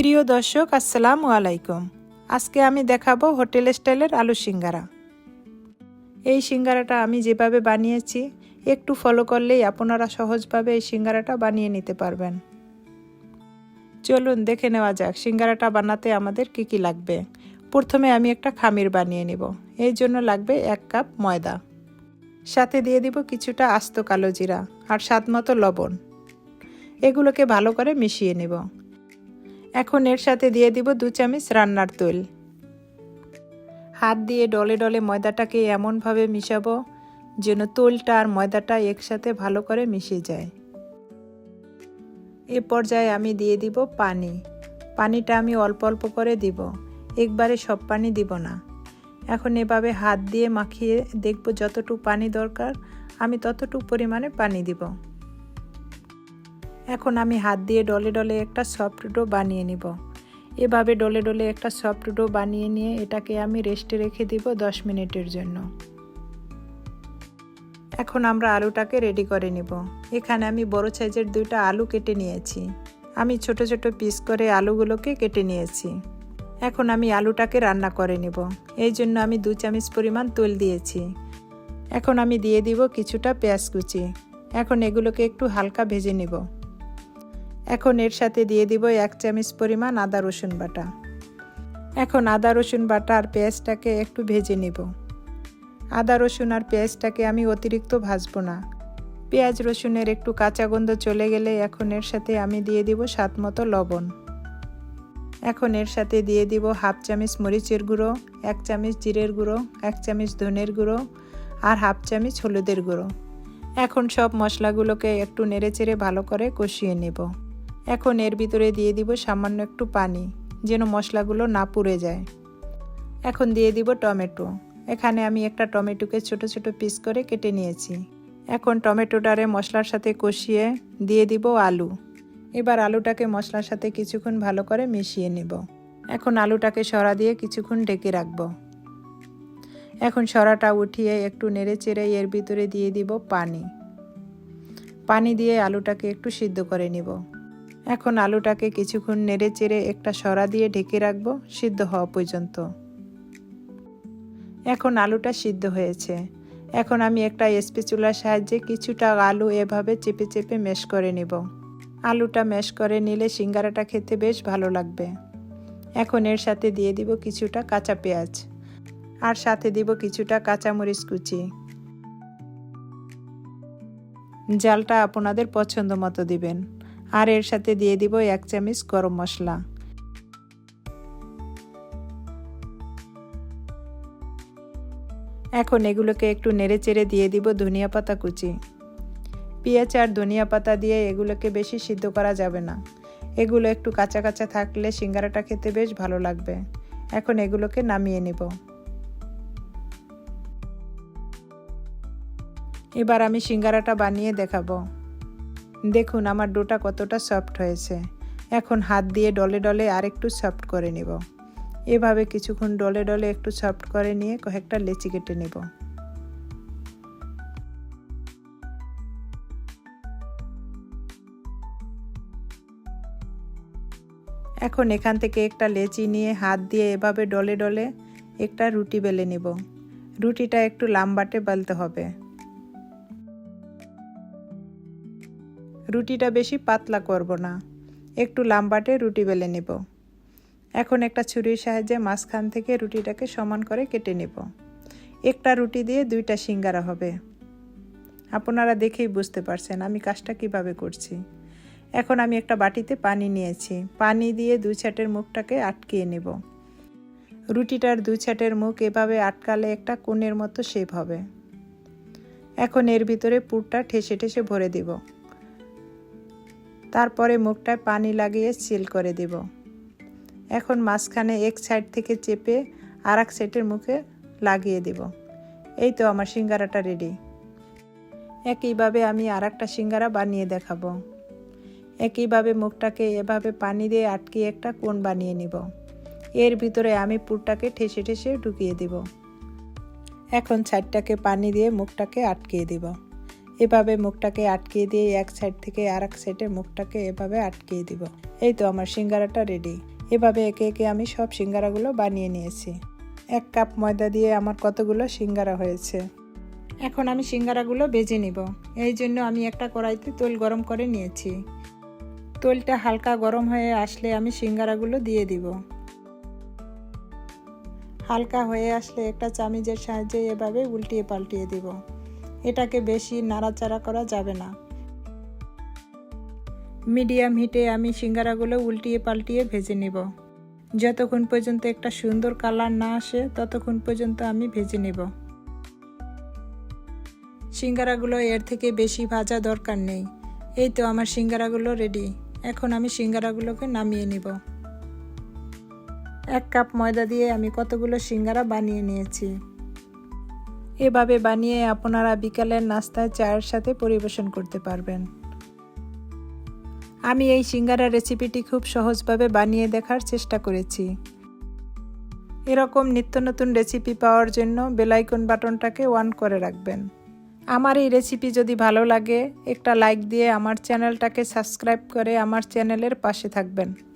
প্রিয় দর্শক, আসসালামু আলাইকুম। আজকে আমি দেখাবো হোটেল স্টাইলের আলু সিঙ্গারা। এই সিঙ্গারাটা আমি যেভাবে বানিয়েছি, একটু ফলো করলেই আপনারা সহজভাবে এই সিঙ্গারাটা বানিয়ে নিতে পারবেন। চলুন দেখে নেওয়া যাক সিঙ্গারাটা বানাতে আমাদের কি কি লাগবে। প্রথমে আমি একটা খামির বানিয়ে নিব। এই জন্য লাগবে এক কাপ ময়দা। সাথে দিয়ে দিব কিছুটা আস্ত কালো জিরা আর স্বাদ মতো লবণ। এগুলোকে ভালো করে মিশিয়ে নেব। এখন এর সাথে দিয়ে দিব দু চামচ রান্নার তৈল। হাত দিয়ে ডলে ডলে ময়দাটাকে এমনভাবে মিশাবো যেন তৈলটা আর ময়দাটা একসাথে ভালো করে মিশে যায়। এ পর্যায়ে আমি দিয়ে দিব পানি। পানিটা আমি অল্প অল্প করে দিব, একবারে সব পানি দিব না। এখন এভাবে হাত দিয়ে মাখিয়ে দেখব যতটুকু পানি দরকার, আমি ততটুকু পরিমাণে পানি দিব। এখন আমি হাত দিয়ে ডলে ডলে একটা সফট ডো বানিয়ে নিব। এভাবে ডলে ডলে একটা সফট ডো বানিয়ে নিয়ে এটাকে আমি রেস্টে রেখে দিব দশ মিনিটের জন্য। এখন আমরা আলুটাকে রেডি করে নিব। এখানে আমি বড় সাইজের দুইটা আলু কেটে নিয়েছি। আমি ছোট ছোট পিস করে আলুগুলোকে কেটে নিয়েছি। এখন আমি আলুটাকে রান্না করে নিব। এই জন্য আমি দু চামচ পরিমাণ তেল দিয়েছি। এখন আমি দিয়ে দিব কিছুটা পেঁয়াজ কুচি। এখন এগুলোকে একটু হালকা ভেজে নিব। এখন এর সাথে দিয়ে দিব এক চামচ পরিমাণ আদা রসুন বাটা। এখন আদা রসুন বাটা আর পেঁয়াজটাকে একটু ভেজে নিব। আদা রসুন আর পেঁয়াজটাকে আমি অতিরিক্ত ভাজবো না। পেঁয়াজ রসুনের একটু কাঁচা গন্ধ চলে গেলে এখন এর সাথে আমি দিয়ে দিব স্বাদ মতো লবণ। এখন এর সাথে দিয়ে দিব হাফ চামচ মরিচের গুঁড়ো, এক চামচ জিরের গুঁড়ো, এক চামচ ধনের গুঁড়ো আর হাফ চামচ হলুদের গুঁড়ো। এখন সব মশলাগুলোকে একটু নেড়েচেড়ে ভালো করে কষিয়ে নেব। এখন এর ভিতরে দিয়ে দিব সামান্য একটু পানি, যেন মশলাগুলো না পুড়ে যায়। এখন দিয়ে দিব টমেটো। এখানে আমি একটা টমেটোকে ছোট ছোট পিস করে কেটে নিয়েছি। এখন টমেটোটারে মশলার সাথে কষিয়ে দিয়ে দিব আলু। এবার আলুটাকে মশলার সাথে কিছুক্ষণ ভালো করে মিশিয়ে নিব। এখন আলুটাকে সরা দিয়ে কিছুক্ষণ ঢেকে রাখব। এখন সরাটা উঠিয়ে একটু নেড়ে চেড়ে এর ভিতরে দিয়ে দিব পানি। পানি দিয়ে আলুটাকে একটু সিদ্ধ করে নিব। এখন আলুটাকে কিছুক্ষণ নেড়ে চেড়ে একটা সরা দিয়ে ঢেকে রাখব, সিদ্ধ হওয়া পর্যন্ত। এখন আলুটা সিদ্ধ হয়েছে। এখন আমি একটা স্পেচুলার সাহায্যে কিছুটা আলু এভাবে চেপে চেপে মেশ করে নেব। আলুটা ম্যাশ করে নিলে সিঙ্গারাটা খেতে বেশ ভালো লাগবে। এখন এর সাথে দিয়ে দিব কিছুটা কাঁচা পেঁয়াজ। আর সাথে দিব কিছুটা কাঁচামরিচ কুচি। জালটা আপনাদের পছন্দ মতো দিবেন। আর এর সাথে দিয়ে দিব এক চামচ গরম মশলা। এখন এগুলোকে একটু নেড়ে চেড়ে দিয়ে দিব ধনিয়া পাতা কুচি। পেঁয়াজ আর ধনিয়া পাতা দিয়ে এগুলোকে বেশি সিদ্ধ করা যাবে না। এগুলো একটু কাঁচা কাঁচা থাকলে সিঙ্গারাটা খেতে বেশ ভালো লাগবে। এখন এগুলোকে নামিয়ে নিব। এবার আমি সিঙ্গারাটা বানিয়ে দেখাবো। দেখুন, আমার ডোটা কতটা সফট হয়েছে। এখন হাত দিয়ে ডলে ডলে আর একটু সফট করে নেব। এভাবে কিছুক্ষণ ডলে ডলে একটু সফট করে নিয়ে কয়েকটা লেচি কেটে নেব। এখন এখান থেকে একটা লেচি নিয়ে হাত দিয়ে এভাবে ডলে ডলে একটা রুটি বেলে নিব। রুটিটা একটু লাম্বাটে বেলতে হবে। রুটিটা বেশি পাতলা করব না। একটু লাম্বাটে রুটি বেলে নেব। এখন একটা ছুরির সাহায্যে মাঝখান থেকে রুটিটাকে সমান করে কেটে নেব। একটা রুটি দিয়ে দুইটা সিঙ্গারা হবে। আপনারা দেখেই বুঝতে পারছেন আমি কাজটা কীভাবে করছি। এখন আমি একটা বাটিতে পানি নিয়েছি। পানি দিয়ে দুই ছাটের মুখটাকে আটকিয়ে নেব। রুটিটার দুই ছাটের মুখ এভাবে আটকালে একটা কোণের মতো শেপ হবে। এখন এর ভিতরে পুরটা ঠেসে ঠেসে ভরে দিব। তারপরে মুখটায় পানি লাগিয়ে সিল করে দিব। এখন মাঝখানে এক সাইড থেকে চেপে আর এক সাইডের মুখে লাগিয়ে দিব। এই তো আমার সিঙ্গারাটা রেডি একইভাবে আমি আর একটা সিঙ্গারা বানিয়ে দেখাবো। একইভাবে মুখটাকে এভাবে পানি দিয়ে আটকিয়ে একটা কোণ বানিয়ে নিব। এর ভিতরে আমি পুরটাকে ঠেসে ঠেসে ঢুকিয়ে দিব। এখন ছাইডটাকে পানি দিয়ে মুখটাকে আটকিয়ে দিব। এভাবে মুখটাকে আটকিয়ে দিয়ে এক সাইড থেকে আর এক সাইডে মুখটাকে এভাবে আটকিয়ে দিব। এই তো আমার সিঙ্গারাটা রেডি এভাবে একে একে আমি সব সিঙ্গারাগুলো বানিয়ে নিয়েছি। এক কাপ ময়দা দিয়ে আমার কতগুলো সিঙ্গারা হয়েছে। এখন আমি সিঙ্গারাগুলো বেজে নিব। এই জন্য আমি একটা কড়াইতে তেল গরম করে নিয়েছি। তেলটা হালকা গরম হয়ে আসলে আমি সিঙ্গারাগুলো দিয়ে দিব। হালকা হয়ে আসলে একটা চামিজের সাহায্যে এভাবে উল্টিয়ে পাল্টিয়ে দিব। এটাকে বেশি নাড়াচাড়া করা যাবে না। মিডিয়াম হিটে আমি সিঙ্গারাগুলো উল্টিয়ে পাল্টিয়ে ভেজে নেব। যতক্ষণ পর্যন্ত একটা সুন্দর কালার না আসে, ততক্ষণ পর্যন্ত আমি ভেজে নেব। সিঙ্গারাগুলো এর থেকে বেশি ভাজা দরকার নেই। এই তো আমার সিঙ্গারাগুলো রেডি এখন আমি সিঙ্গারাগুলোকে নামিয়ে নিব। এক কাপ ময়দা দিয়ে আমি কতগুলো সিঙ্গারা বানিয়ে নিয়েছি। এভাবে বানিয়ে আপনারা বিকালের নাস্তায় চায়ের সাথে পরিবেশন করতে পারবেন। আমি এই সিঙ্গারা রেসিপিটি খুব সহজভাবে বানিয়ে দেখার চেষ্টা করেছি। এরকম নিত্য নতুন রেসিপি পাওয়ার জন্য বেলাইকন বাটনটাকে অন করে রাখবেন। আমার এই রেসিপি যদি ভালো লাগে, একটা লাইক দিয়ে আমার চ্যানেলটাকে সাবস্ক্রাইব করে আমার চ্যানেলের পাশে থাকবেন।